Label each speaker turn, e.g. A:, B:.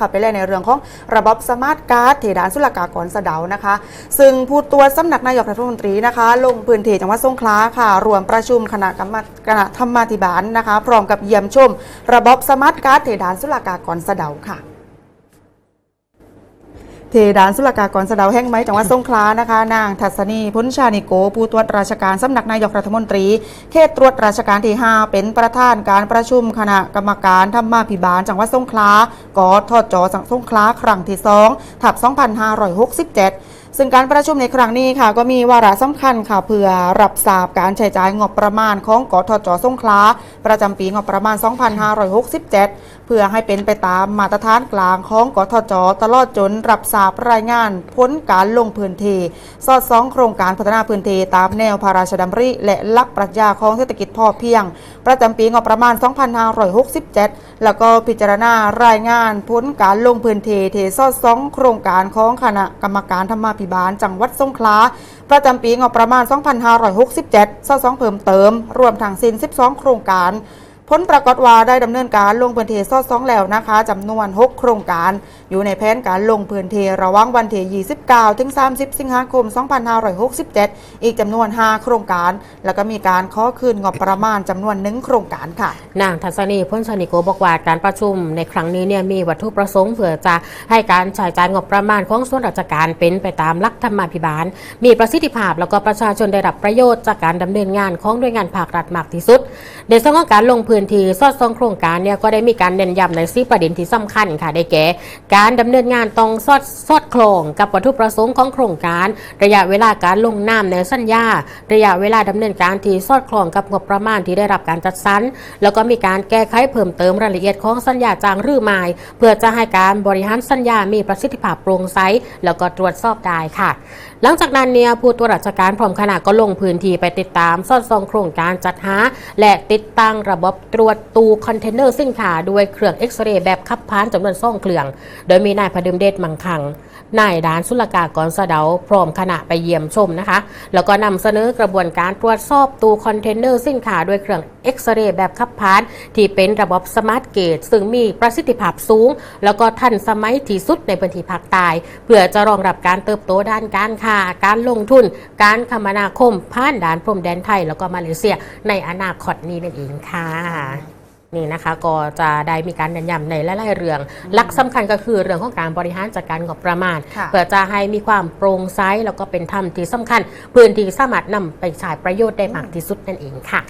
A: ค่ะไปแลในเรื่องของระบบสมาร์ทการ์ดเทดานสุลกากรสะเดานะคะ ซึ่งผู้ตัวจสำนักนายกรัฐมนตรีนะคะ ลงพื้นที่จังหวัดสงขลาค่ะรวมประชุมคณะกรรมการธรรมาธิบาลนะคะ พร้อมกับเยี่ยมชม ระบบสมาร์ทการ์ดเทดานสุลกากรสะเดาค่ะ เทดานสุลกากรสะดาแห้งไม้จังหวัดสงขลานะคะ นางทัศนีพุนชานิโก ผู้ตรวจราชการสำนักนายกรัฐมนตรี เขตตรวจราชการที่ 5 เป็นประธานการประชุมคณะกรรมการธรรมาภิบาล จังหวัดสงขลากอทจสังสงขลาครั้งที่2ถับ2567ซึ่งการประชุมในครั้งนี้ค่ะ ก็มีวาระสำคัญค่ะเพื่อรับทราบการใช้จ่ายงบประมาณของกทจสงขลาประจำปีงบประมาณ 2567 เพื่อให้เป็นไปตามมาตรฐานกลางของกทจตลอดจนรับทราบรายงานพ้นการลงพื้นที่สอดส่องโครงการพัฒนาพื้นที่ตามแนวพระราชดำริ และหลักปรัชญาของเศรษฐกิจพอเพียง ประจำปีงบประมาณ 2567 แล้วก็พิจารณารายงานพ้นการลงพื้นเทเทสอดสองโครงการของคณะกรรมการธรรมาภิบาล จังหวัดสงขลาประจำปีงบประมาณ 2567ซอดสองเพิ่มเติม รวมทั้งสิ้น 12 โครงการ ผลปรากฏว่าได้ดำเนินการลงพื้นที่ซอดซองแล้วนะคะจำนวน 6 โครงการ อยู่ในแผนการลงพื้นที่ระหว่างวันที่29 ถึง 30 สิงหาคม 2567 อีกจำนวน 5 โครงการ แล้วก็มีการขอคืนงบประมาณจำนวน1โครงการค่ะ
B: นางทัศนีพ้นชนิโกบอกว่าการประชุมในครั้งนี้เนี่ยมีวัตถุประสงค์เพื่อจะให้การใช้จ่ายงบประมาณของส่วนราชการเป็นไปตามหลักธรรมาภิบาล มีประสิทธิภาพแล้วก็ประชาชนได้รับประโยชน์จากการดำเนินงานของหน่วยงานภาครัฐมากที่สุดในส่วนของการลงพื้นที่สอดส่องโครงการเนี่ยก็ได้มีการเน้นย้ำในสีประเด็นที่สำคัญค่ะได้แก่ การดำเนินงานต้องสอดสอดคล้องกับวัตถุประสงค์ของโครงการ ระยะเวลาการลงนามในสัญญา ระยะเวลาดำเนินการที่สอดคล้องกับงบประมาณที่ได้รับการจัดสรรแล้วก็มีการแก้ไขเพิ่มเติมรายละเอียดของสัญญาจ้างหรือไม่เพื่อจะให้การบริหารสัญญา มีประสิทธิภาพโปร่งใสแล้วก็ตรวจสอบได้ค่ะ หลังจากนั้นเนี่ยผู้ตรวจราชการพร้อมคณะก็ลงพื้นที่ไปติดตามซ่อนซองโครงการจัดหา และติดตั้งระบบตรวจตู้คอนเทนเนอร์สินค้าด้วยเครื่องเอ็กซเรย์แบบขับพานจำนวนซ่องเครื่อง โดยมีนายพดุมเดชมังคังนายด้านสุลกากรสะเดาพร้อมคณะไปเยี่ยมชมนะคะ แล้วก็นำเสนอกระบวนการตรวจสอบตู้คอนเทนเนอร์สินค้าด้วยเครื่องเอ็กซเรย์แบบขับพาน ที่เป็นระบบสมาร์ทเกตซึ่งมีประสิทธิภาพสูง แล้วก็ทันสมัยที่สุดในพื้นที่ภาคใต้เพื่อจะรองรับการเติบโตด้านการค้าการลงทุน การคมนาคมผ่านด่านพรมแดนไทย แล้วก็มาเลเซีย ในอนาคตนี้นั่นเองค่ะนี่นะคะก็จะได้มีการเน้นย้ำในหลายๆเรื่อง หลักสำคัญก็คือเรื่องของการบริหารจัดการงบประมาณ
A: ค่ะ
B: เพื่อจะให้มีความโปร่งใสแล้วก็เป็นธรรมที่สำคัญ พื้นที่สามารถนำไปใช้ประโยชน์ได้มากที่สุดนั่นเองค่ะ